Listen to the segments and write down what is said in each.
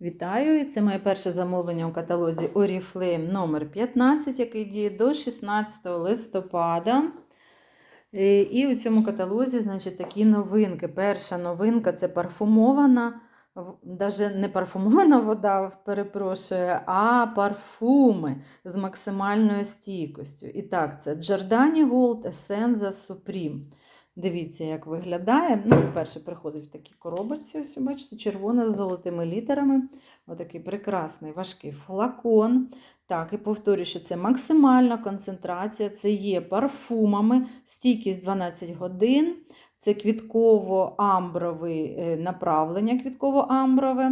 Вітаю! І Це моє перше замовлення у каталозі Oriflame номер 15, який діє до 16 листопада. Е, І у цьому каталозі, значить, такі новинки. Перша новинка це парфумована, навіть не парфумована вода, перепрошую, а парфуми з максимальною стійкістю. І так, це Giordani Gold Essenza Supreme. Дивіться, як виглядає. Ну, перше приходить в такій коробочці. Ось, бачите, червона з золотими літерами. Отакий прекрасний важкий флакон. Так, і повторюю, що це максимальна концентрація, це є парфумами, стійкість 12 годин, це квітково-амброве направлення квітково-амброве.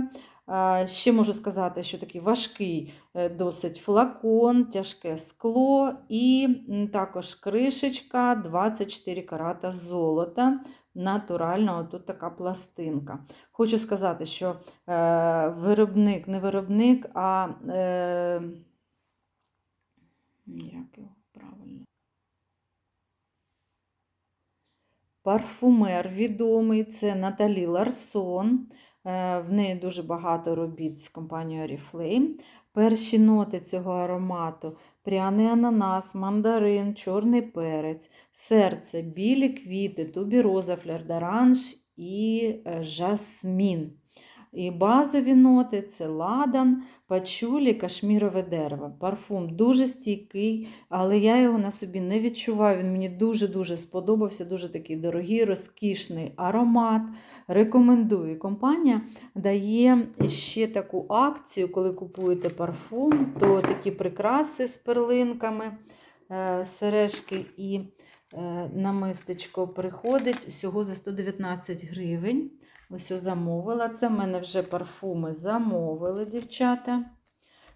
Ще можу сказати, що такий важкий е, досить флакон, тяжке скло і також кришечка 24 карата золота. Натурального тут така пластинка. Хочу сказати, що е, виробник, не виробник, а е, як його правильно? Парфумер відомий, це Наталі Ларсон. Е, В неї дуже багато робіт з компанією Oriflame. Перші ноти цього аромату пряний ананас, мандарин, чорний перець, серце, білі квіти, тубіроза, флердоранж і е, жасмін. І базові ноти це ладан, пачулі, кашмірове дерево. Парфум дуже стійкий, але я його на собі не відчуваю. Він мені дуже-дуже сподобався. Дуже такий дорогий, розкішний аромат. Рекомендую. Компанія дає ще таку акцію, коли купуєте парфум, то такі прикраси з перлинками, е, сережки і намистечко приходить всього за 119 гривень. Ось я замовила. Це в мене вже парфуми замовили, дівчата.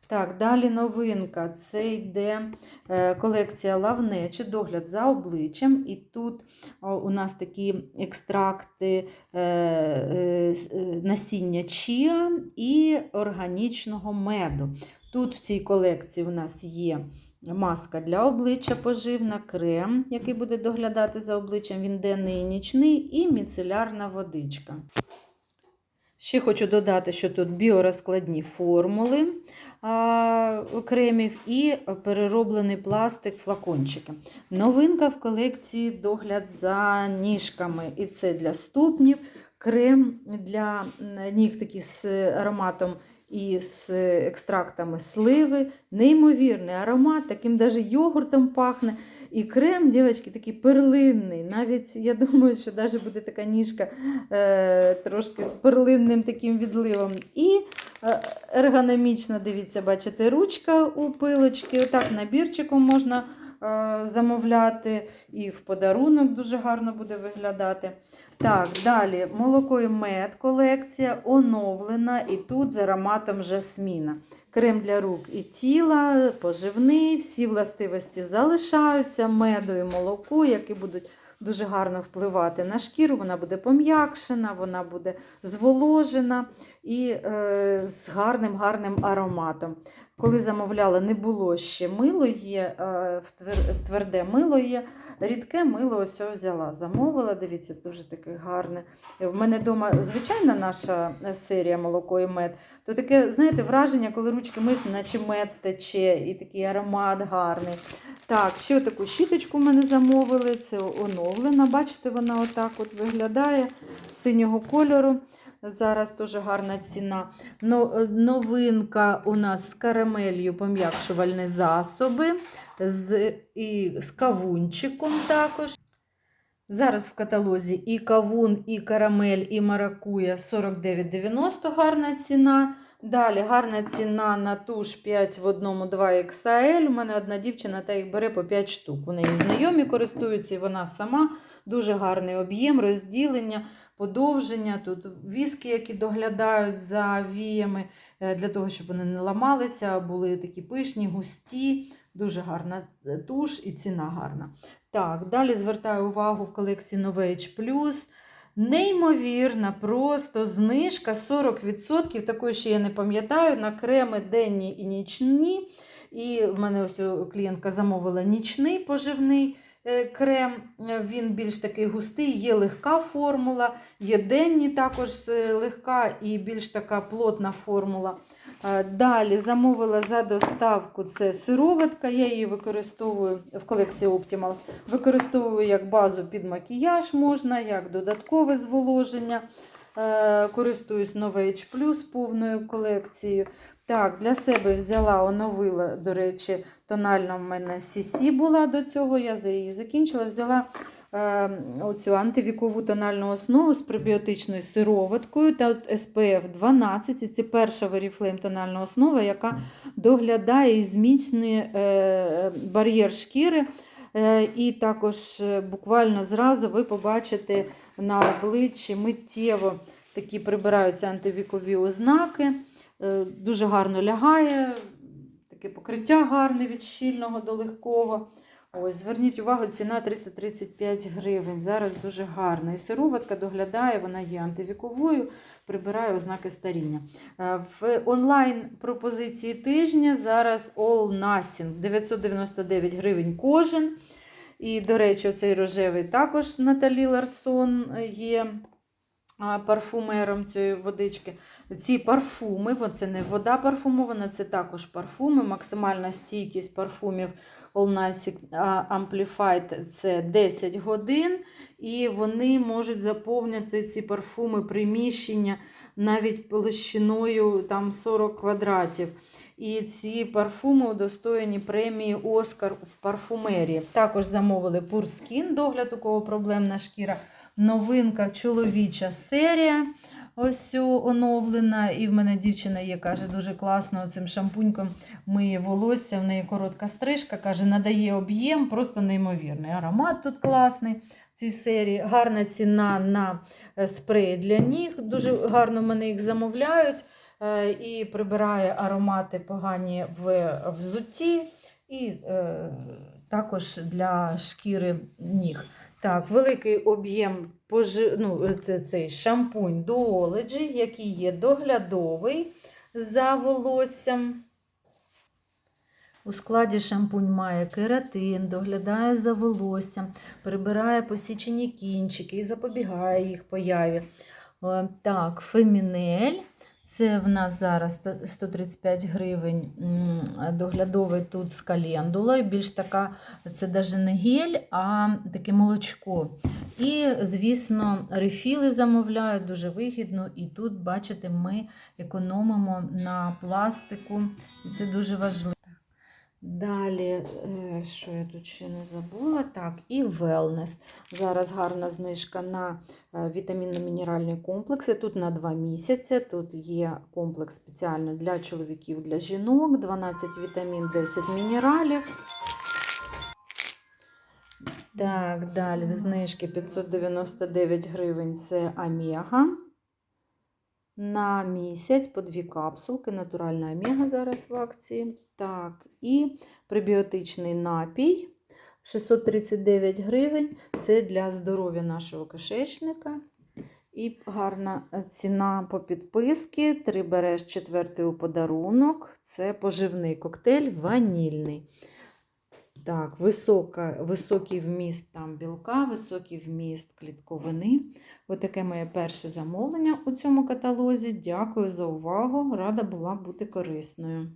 Так, далі новинка. Це йде е, колекція лавнечі, догляд за обличчям. І тут у нас такі екстракти е, е, е, насіння чіа і органічного меду. Тут в цій колекції у нас є маска для обличчя поживна, крем, який буде доглядати за обличчям, він денний і нічний, і міцелярна водичка. Ще хочу додати, що тут біорозкладні формули а, кремів і перероблений пластик флакончики. Новинка в колекції догляд за ніжками. І це для ступнів, крем для ніг такий з ароматом і з екстрактами сливи. Неймовірний аромат, таким даже йогуртом пахне. І крем, дівчатки, такий перлинний. Навіть я думаю, що навіть буде така ніжка е, трошки з перлинним таким відливом. І е, ергономічно, дивіться, бачите, ручка у пилочки. Отак набірчиком можна замовляти. І в подарунок дуже гарно буде виглядати. Так, далі молоко і мед колекція оновлена і тут з ароматом жасміна. Крем для рук і тіла, поживний, всі властивості залишаються, меду і молоко, які будуть дуже гарно впливати на шкіру. Вона буде пом'якшена, вона буде зволожена і е, з гарним гарним ароматом. Коли замовляла, не було ще мило, є е, тверде мило є. Рідке мило ось взяла. Замовила, дивіться, дуже таке гарне. В мене вдома звичайна наша е, серія молоко і мед. То таке, знаєте, враження, коли ручки миш, наче мед тече, і такий аромат гарний. Так, ще таку щіточку в мене замовили. Це оновлена. Бачите, вона отак от виглядає синього кольору. Зараз дуже гарна ціна. Но, е, новинка у нас з карамелью пом'якшувальні засоби, з, і з кавунчиком також. Зараз в каталозі і кавун, і карамель, і маракуя 49,90 гарна ціна. Далі гарна ціна на туш 5 в одному 2 XL. У мене одна дівчина та їх бере по 5 штук. У неї знайомі користуються, і вона сама. Дуже гарний об'єм, розділення, подовження. Тут віски, які доглядають за віями, е, для того, щоб вони не ламалися, були такі пишні, густі. Дуже гарна е, туш і ціна гарна. Так, далі звертаю увагу в колекції Novage Plus. Неймовірна, просто знижка 40%. Такої ще я не пам'ятаю, на креми денні і нічні. І в мене ось клієнтка замовила нічний поживний е, крем, він більш такий густий, є легка формула, є денні також е, легка і більш така плотна формула. Е, Далі замовила за доставку це сироватка, я її використовую в колекції Optimals. Використовую як базу під макіяж можна, як додаткове зволоження. Е, Користуюсь Novage Plus повною колекцією. Так, для себе взяла, оновила, до речі, тональна в мене CC була до цього, я за її закінчила. Взяла оцю антивікову тональну основу з пребіотичною сироваткою та SPF 12. І це перша Oriflame тональна основа, яка доглядає і зміцнює е, бар'єр шкіри. Е, і також е, буквально зразу ви побачите на обличчі миттєво такі прибираються антивікові ознаки. Е, Дуже гарно лягає, таке покриття гарне від щільного до легкого. Ось, зверніть увагу, ціна 335 гривень. Зараз дуже гарна. І сироватка доглядає, вона є антивіковою, прибирає ознаки старіння. Е, В онлайн пропозиції тижня зараз All Nothing 999 гривень кожен. І, до речі, цей рожевий також Наталі Ларсон є парфумером цієї водички. Ці парфуми, це не вода парфумована, це також парфуми. Максимальна стійкість парфумів All Nice Amplified це 10 годин, і вони можуть заповнити ці парфуми приміщення навіть площиною там 40 квадратів. І ці парфуми удостоєні премії Оскар в парфумерії. Також замовили Skin, догляд, у кого проблемна шкіра. Новинка чоловіча серія. Ось оновлена. І в мене дівчина є, каже, дуже класно цим шампуньком миє волосся, в неї коротка стрижка, каже, надає об'єм, просто неймовірний. Аромат тут класний в цій серії. Гарна ціна на е, спреї для ніг. Дуже гарно мене їх замовляють. Е, І прибирає аромати погані в взутті. І е, також для шкіри ніг. Так, великий об'єм пожи... ну, цей шампунь Duology, який є доглядовий за волоссям. У складі шампунь має кератин, доглядає за волоссям, прибирає посічені кінчики і запобігає їх появі. Е, Так, фемінель. Це в нас зараз 135 гривень доглядовий тут з календулою. Більш така, це навіть не гель, а таке молочко. І, звісно, рефіли замовляють дуже вигідно. І тут, бачите, ми економимо на пластику, і це дуже важливо. Далі, е, що я тут ще не забула? Так, і wellness. Зараз гарна знижка на е, вітамінно-мінеральні комплекси. Тут на 2 місяці. Тут є комплекс спеціально для чоловіків, для жінок, 12 вітамін, 10 мінералів. Так, далі знижки 599 гривень це омега. На місяць по дві капсулки. Натуральна омега зараз в акції. Так, і пребіотичний напій 639 гривень. Це для здоров'я нашого кишечника. І гарна ціна по підписки. Три береш четвертий у подарунок. Це поживний коктейль ванільний. Так, висока, високий вміст там білка, високий вміст клітковини. Ось таке моє перше замовлення у цьому каталозі. Дякую за увагу. Рада була бути корисною.